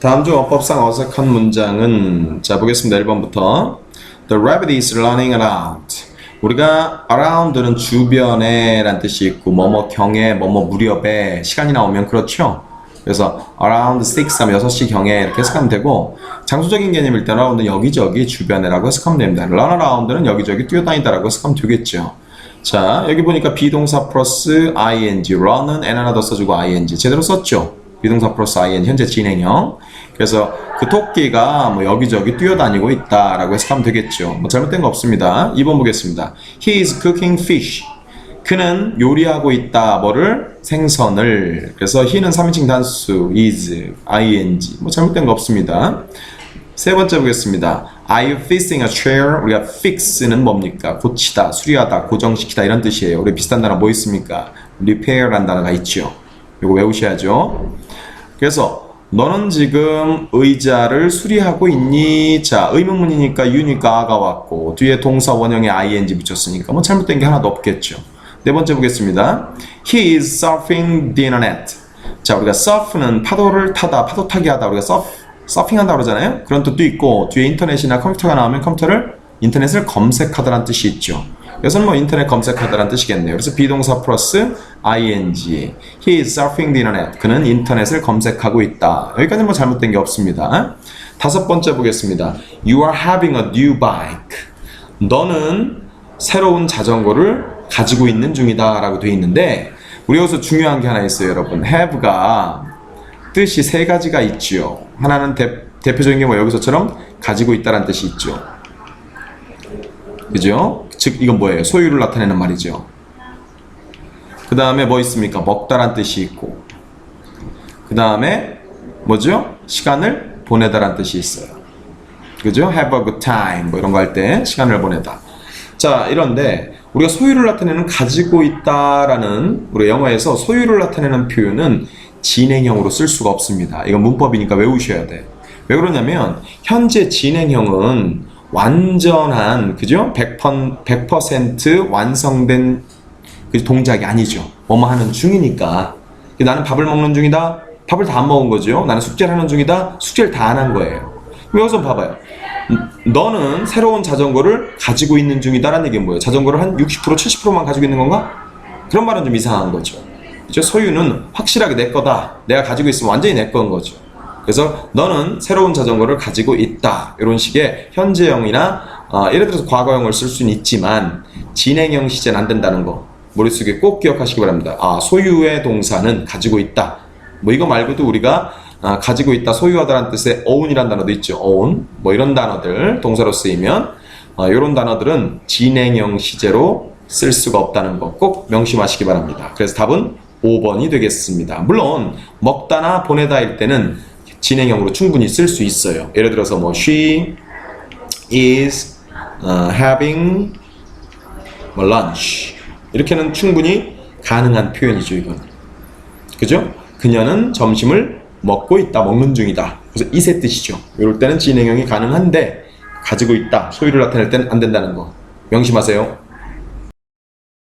다음 중 어법상 어색한 문장은 자 보겠습니다. 1번부터 The rabbit is running around. 우리가 around는 주변에 란 뜻이 있고 뭐뭐 경에 뭐뭐 무렵에 시간이 나오면 그렇죠. 그래서 around 6 하면 6시 경에 이렇게 해석하면 되고 장소적인 개념일 때는 around는 여기저기 주변에라고 해석하면 됩니다. run around는 여기저기 뛰어다니다라고 해석하면 되겠죠. 자 여기 보니까 비동사 플러스 ing run은 n 하나 더 써주고 ing 제대로 썼죠. 비동사 플러스 ing 현재 진행형. 그래서 그 토끼가 뭐 여기저기 뛰어다니고 있다라고 해석하면 되겠죠. 뭐 잘못된 거 없습니다. 2번 보겠습니다. He is cooking fish. 그는 요리하고 있다. 뭐를? 생선을. 그래서 he는 3인칭 단수 is, ing. 뭐 잘못된 거 없습니다. 세 번째 보겠습니다. Are you fixing a chair? 우리가 fix는 뭡니까? 고치다, 수리하다, 고정시키다 이런 뜻이에요. 우리 비슷한 단어 뭐 있습니까? repair라는 단어가 있죠. 이거 외우셔야죠. 그래서 너는 지금 의자를 수리하고 있니? 자, 의문문이니까 you니까 아가 왔고 뒤에 동사 원형에 ing 붙였으니까 뭐 잘못된 게 하나도 없겠죠. 네 번째 보겠습니다. He is surfing the internet. 자, 우리가 surf는 파도를 타다, 파도 타기 하다 우리가 surf, 서핑한다 그러잖아요. 그런 뜻도 있고 뒤에 인터넷이나 컴퓨터가 나오면 컴퓨터를 인터넷을 검색하다라는 뜻이 있죠. 여기서는 뭐 인터넷 검색하다라는 뜻이겠네요. 그래서 비동사 플러스 ing. He is surfing the internet. 그는 인터넷을 검색하고 있다. 여기까지는 뭐 잘못된 게 없습니다. 다섯 번째 보겠습니다. You are having a new bike. 너는 새로운 자전거를 가지고 있는 중이다 라고 되어 있는데 우리 여기서 중요한 게 하나 있어요 여러분 have가 뜻이 세 가지가 있죠 하나는 대, 대표적인 게 뭐 여기서처럼 가지고 있다라는 뜻이 있죠 그죠? 즉 이건 뭐예요? 소유를 나타내는 말이죠 그 다음에 뭐 있습니까? 먹다란 뜻이 있고 그 다음에 뭐죠? 시간을 보내다란 뜻이 있어요 그죠? have a good time 뭐 이런 거 할 때 시간을 보내다 자 이런데 우리가 소유를 나타내는 가지고 있다라는 우리 영어에서 소유를 나타내는 표현은 진행형으로 쓸 수가 없습니다. 이건 문법이니까 외우셔야 돼. 왜 그러냐면 현재 진행형은 완전한 그죠? 100%, 100% 완성된 그 동작이 아니죠. 뭐뭐 하는 중이니까. 나는 밥을 먹는 중이다. 밥을 다 안 먹은 거죠. 나는 숙제를 하는 중이다. 숙제를 다 안 한 거예요. 여기서 봐봐요. 너는 새로운 자전거를 가지고 있는 중이다라는 얘기는 뭐예요? 자전거를 한 60% 70%만 가지고 있는 건가? 그런 말은 좀 이상한 거죠. 그죠? 소유는 확실하게 내 거다. 내가 가지고 있으면 완전히 내 건 거죠. 그래서 너는 새로운 자전거를 가지고 있다. 이런 식의 현재형이나 어, 예를 들어서 과거형을 쓸 수는 있지만 진행형 시제는 안 된다는 거 머릿속에 꼭 기억하시기 바랍니다. 아 소유의 동사는 가지고 있다. 뭐 이거 말고도 우리가 아, 가지고 있다, 소유하다라는 뜻의 own이라는 단어도 있죠. own. 뭐 이런 단어들 동사로 쓰이면 어, 이런 단어들은 진행형 시제로 쓸 수가 없다는 거 꼭 명심하시기 바랍니다. 그래서 답은 5번이 되겠습니다. 물론 먹다나 보내다일 때는 진행형으로 충분히 쓸 수 있어요. 예를 들어서 뭐 she is uh, having 뭐 lunch 이렇게는 충분히 가능한 표현이죠. 이건 그죠? 그녀는 점심을 먹고 있다, 먹는 중이다. 그래서 이세 뜻이죠. 이럴 때는 진행형이 가능한데 가지고 있다, 소유를 나타낼 때는 안 된다는 거 명심하세요.